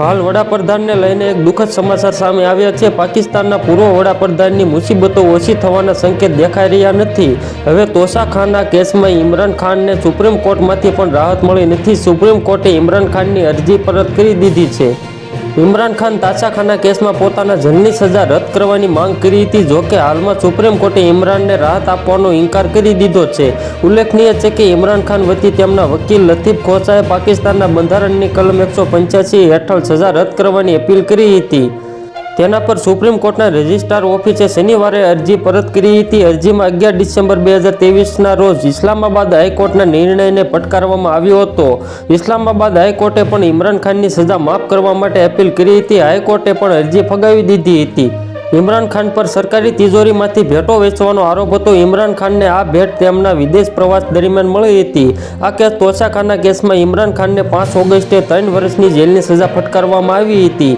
હાલ વડાપ્રધાનને લઈને એક દુઃખદ સમાચાર સામે આવ્યા છે. પાકિસ્તાનના પૂર્વ વડાપ્રધાનની મુસીબતો ઓછી થવાના સંકેત દેખાઈ રહ્યા નથી. હવે તોશા ખાનના કેસમાં ઇમરાન ખાનને સુપ્રીમ કોર્ટમાંથી પણ રાહત મળી નથી. સુપ્રીમ કોર્ટે ઇમરાન ખાનની અરજી પરત કરી દીધી છે. ઇમરાન ખાન તાશાખાના કેસમાં પોતાના જનની સજા રદ કરવાની માંગ કરી હતી જોકે હાલમાં સુપ્રીમ કોર્ટે ઇમરાનને રાહત આપવાનો ઇનકાર કરી દીધો છે. ઉલ્લેખનીય છે કે ઇમરાન ખાન વતી તેમના વકીલ લતીફ ખોસાએ પાકિસ્તાનના બંધારણની કલમ એકસો પંચ્યાસી હેઠળ સજા રદ કરવાની અપીલ કરી હતી. તેના પર સુપ્રીમ કોર્ટના રજિસ્ટ્રાર ઓફિસે શનિવારે અરજી પરત કરી હતી. અરજીમાં અગિયાર ડિસેમ્બર બે હજાર તેવીસના રોજ ઇસ્લામાબાદ હાઈકોર્ટના નિર્ણયને પડકારવામાં આવ્યો હતો. ઇસ્લામાબાદ હાઈકોર્ટે પણ ઇમરાન ખાનની સજા માફ કરવા માટે અપીલ કરી હતી. હાઈકોર્ટે પણ અરજી ફગાવી દીધી હતી. ઇમરાન ખાન પર સરકારી તિજોરીમાંથી ભેટો વેચવાનો આરોપ હતો. ઇમરાન ખાનને આ ભેટ તેમના વિદેશ પ્રવાસ દરમિયાન મળી હતી. આ કેસ તોશાખાના કેસમાં ઇમરાન ખાનને પાંચ ઓગસ્ટે ત્રણ વર્ષની જેલની સજા ફટકારવામાં આવી હતી.